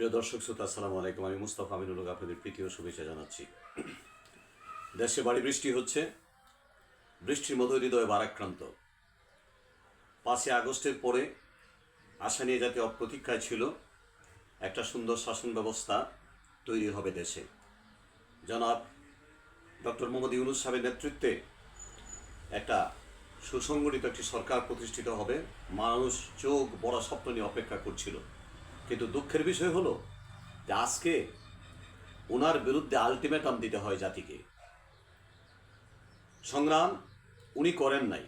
প্রিয় দর্শক, শ্রোতা, আসসালামু আলাইকুম। আমি মুস্তাফা আমিনুল আপনাদের প্রীতি ও শুভেচ্ছা জানাচ্ছি। দেশে বাড়ি বৃষ্টি হচ্ছে, বৃষ্টির মধ্য হৃদয়ে বারাক্রান্ত পাঁচই আগস্টের পরে আশা নিয়ে যাতে অপ্রতীক্ষায় ছিল, একটা সুন্দর শাসন ব্যবস্থা তৈরি হবে দেশে। জনাব ডক্টর মোহাম্মদ ইউনুস সাহেবের নেতৃত্বে একটা সুসংগঠিত একটি সরকার প্রতিষ্ঠিত হবে। মানুষ চোখ বড় স্বপ্ন নিয়ে অপেক্ষা করছিল। কিন্তু দুঃখের বিষয় হলো যে আজকে ওনার বিরুদ্ধে আলটিমেটাম দিতে হয় জাতিকে। সংগ্রাম উনি করেন নাই।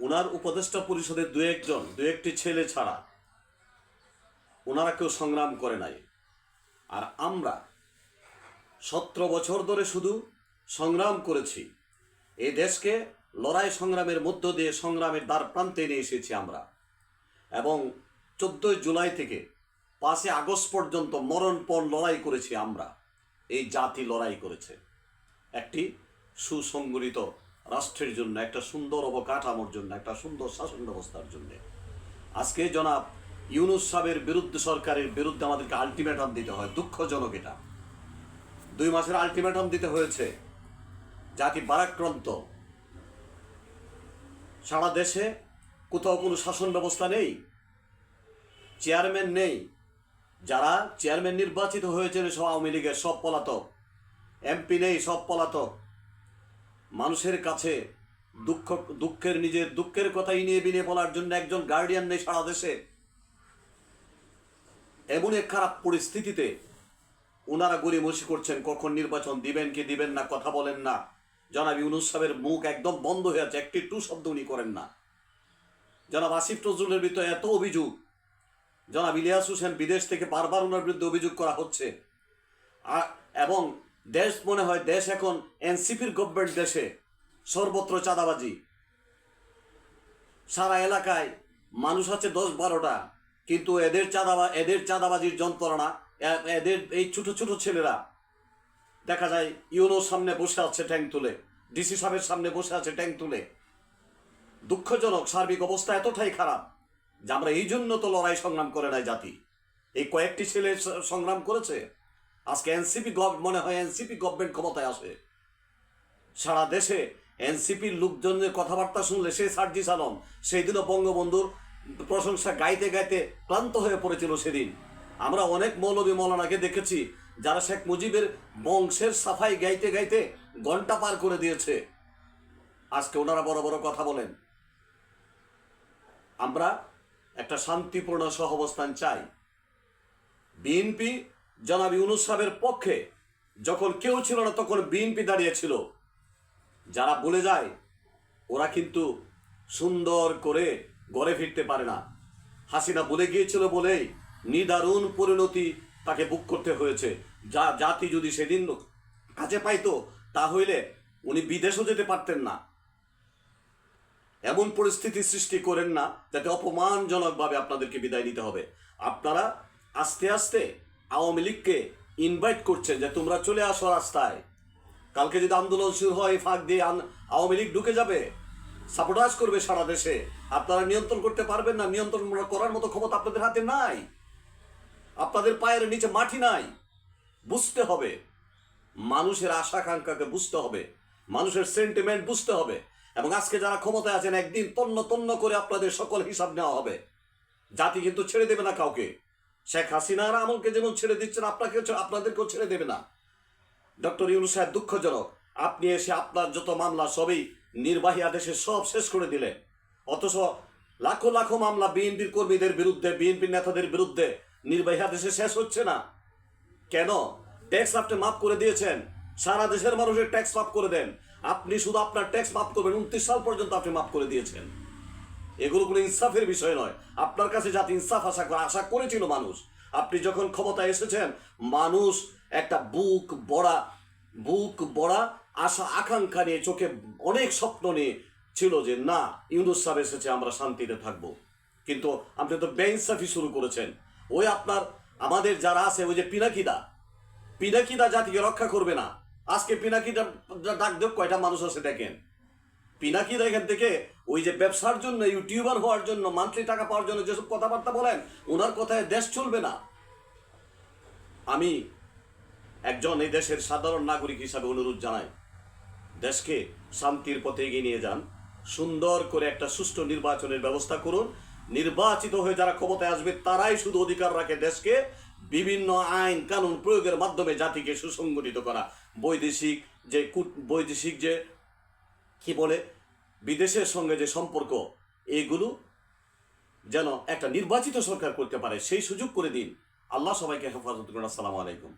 ওনার উপদেষ্টা পরিষদের দু একজন দু একটি ছেলে ছাড়া ওনারা কেউ সংগ্রাম করে নাই। আর আমরা সতেরো বছর ধরে শুধু সংগ্রাম করেছি। এই দেশকে লড়াই সংগ্রামের মধ্য দিয়ে সংগ্রামের দ্বার প্রান্তে নিয়ে এসেছি আমরা। এবং চোদ্দোই জুলাই থেকে পাঁচই আগস্ট পর্যন্ত মরণপণ লড়াই করেছি আমরা। এই জাতি লড়াই করেছে। একটি সুসংগঠিত রাষ্ট্রের জন্য, একটা সুন্দর অবকাঠামোর জন্য, একটা সুন্দর শাসন ব্যবস্থার জন্য। আজকে জনাব ইউনুস সাহেবের বিরুদ্ধে, সরকারের বিরুদ্ধে আমাদেরকে আলটিমেটাম দিতে হয়। দুঃখজনক এটা। দুই মাসের আলটিমেটাম দিতে হয়েছে। জাতি বারাক্রান্ত। সারা দেশে কোথাও কোনো শাসন ব্যবস্থা নেই। চেয়ারম্যান নেই। যারা চেয়ারম্যান নির্বাচিত হয়েছেন সব আওয়ামী লীগের সব পলাতক। এমপি নেই, সব পলাতক। মানুষের কাছে দুঃখ, দুঃখের নিজের দুঃখের কথা ইনিয়ে বিনিয়ে বলার জন্য একজন গার্ডিয়ান নেই সারা দেশে। এমন এক খারাপ পরিস্থিতিতে ওনারা গড়িমসি করছেন, কখন নির্বাচন দিবেন কি দিবেন না, কথা বলেন না। জনাব ইউনুস সাহেবের মুখ একদম বন্ধ হয়ে আছে, একটি টু শব্দ উনি করেন না। জনাব আসিফ নজরুলের ভিতরে এত অভিযোগ জনাব ইলিয়াস হোসেন বিদেশ থেকে বারবার ওনার বিরুদ্ধে অভিযোগ করা হচ্ছে। আর, এবং দেশ, মনে হয় দেশ এখন এনসিপির গভর্নমেন্ট দেশে সর্বত্র চাঁদাবাজি। সারা এলাকায় মানুষ আছে দশ বারোটা, কিন্তু এদের চাঁদাবা, এদের চাঁদাবাজির যন্ত্রণা এদের এই ছোট ছোট ছেলেরা, দেখা যায় ইউনোর সামনে বসে আছে ট্যাঙ্ক তুলে, ডিসি সাহেবের সামনে বসে আছে ট্যাঙ্ক তুলে। দুঃখজনক সার্বিক অবস্থা এতটাই খারাপ যে আমরা এই জন্য তো লড়াই সংগ্রাম করে নাই জাতি। এই কয়েকটি ছেলে সংগ্রাম করেছে। আজকে এনসিপি মনে হয় এনসিপি গভর্নমেন্ট ক্ষমতায় আসে। সারা দেশে এনসিপির লোকজনের কথাবার্তা শুনলে, সেই সার্জিস আলম, সেই দিনও বঙ্গবন্ধুর প্রশংসা গাইতে গাইতে ক্লান্ত হয়ে পড়েছিল সেদিন। আমরা অনেক মৌলবী মৌলানাকে দেখেছি, যারা শেখ মুজিবের বংশের সাফাই গাইতে গাইতে ঘণ্টা পার করে দিয়েছে। আজকে ওনারা বড় বড় কথা বলেন। আমরা একটা শান্তিপূর্ণ সহাবস্থান চাই। বিএনপি জনাব ইউনুস সাহেবের পক্ষে যখন কেউ ছিল না, তখন বিএনপি দাঁড়িয়েছিল যারা বলে যায়, ওরা কিন্তু সুন্দর করে ঘরে ফিরতে পারে না। হাসিনা বলে গিয়েছিল বলেই নিদারুণ পরিণতি তাকে বুক করতে হয়েছে। যা জাতি যদি সেদিন কাছে পাইতো, তাহলে উনি বিদেশও যেতে পারতেন না। এমন পরিস্থিতি সৃষ্টি করেন না যাতে অপমানজনকভাবে আপনাদেরকে বিদায় নিতে হবে। আপনারা আস্তে আস্তে আওয়ামী লীগকে ইনভাইট করছেন যে তোমরা চলে আসো রাস্তায়। কালকে যদি আন্দোলন শুরু হয়, ফাঁক দিয়ে আওয়ামী লীগ ঢুকে যাবে। সাপোর্টাস করবে সারা দেশে। আপনারা নিয়ন্ত্রণ করতে পারবেন না, নিয়ন্ত্রণ করার মতো ক্ষমতা আপনাদের হাতে নাই। আপনাদের পায়ের নিচে মাটি নাই। বুঝতে হবে। মানুষের আশা আকাঙ্ক্ষাকে বুঝতে হবে। মানুষের সেন্টিমেন্ট বুঝতে হবে। এবং আজকে যারা ক্ষমতায় আছেন, একদিন তন্ন তন্ন করে আপনাদের সকল হিসাব নেওয়া হবে। জাতি কিন্তু ছেড়ে দেবে না কাউকে। শেখ হাসিনার আমলকে যেমন ছেড়ে দিচ্ছেন আপনাকে আপনাদেরকেও ছেড়ে দেবে না। ডক্টর ইউনুস সাহেব দুঃখজনক, আপনি এসে আপনার যত মামলা সবই নির্বাহী আদেশে সব শেষ করে দিলেন। অথচ লাখো লাখো মামলা বিএনপির কর্মীদের বিরুদ্ধে, বিএনপির নেতাদের বিরুদ্ধে নির্বাহী আদেশে শেষ হচ্ছে না। কেন? ট্যাক্স আপনি মাফ করে দিয়েছেন। সারা দেশের মানুষের ট্যাক্স মাফ করে দেন। আপনি শুধু আপনার ট্যাক্স মাফ করবেন, উনত্রিশ সাল পর্যন্ত আপনি মাফ করে দিয়েছেন। এগুলো কোনো ইনসাফের বিষয় নয়। আপনার কাছে যাতে ইনসাফ আশা করে আশা করেছিল মানুষ। আপনি যখন ক্ষমতায় এসেছেন, মানুষ একটা বুক বড়া বুক বড়া আশা আকাঙ্ক্ষা নিয়ে চোখে অনেক স্বপ্ন নিয়ে ছিল যে, না, ইউনুস সাহেব এসেছে, আমরা শান্তিতে থাকব। কিন্তু আপনি তো বেইনসাফি শুরু করেছেন। ওই আপনার, আমাদের যারা আছে, ওই যে পিনাকিদা পিনাকিদা জাতিকে রক্ষা করবে না। আজকে পিনাকিদা ডাক দেব কয়টা মানুষ আছে দেখেন? পিনাকিদা এখান থেকে ওই যে ব্যবসার জন্য, ইউটিউবার হওয়ার জন্য মান্থলি টাকা পাওয়ার জন্য যেসব কথাবার্তা বলেন, ওনার কথায় দেশ চলবে না। আমি একজন এই দেশের সাধারণ নাগরিক হিসাবে অনুরোধ জানাই, দেশকে শান্তির পথে এগিয়ে নিয়ে যান, সুন্দর করে একটা সুষ্ঠু নির্বাচনের ব্যবস্থা করুন, নির্বাচিত হয়ে যারা ক্ষমতায় আসবে, তারাই শুধু অধিকার রাখে দেশকে, বিভিন্ন আইন, কানুন প্রয়োগের মাধ্যমে জাতিকে সুসংগঠিত করা। বৈদেশিক যে কূট- বৈদেশিক যে, কি বলে, বিদেশের সঙ্গে যে সম্পর্ক এইগুলো যেন একটা নির্বাচিত সরকার করতে পারে, সেই সুযোগ করে দিন। আল্লাহ সবাইকে হেফাজত করুন। আসসালামু আলাইকুম।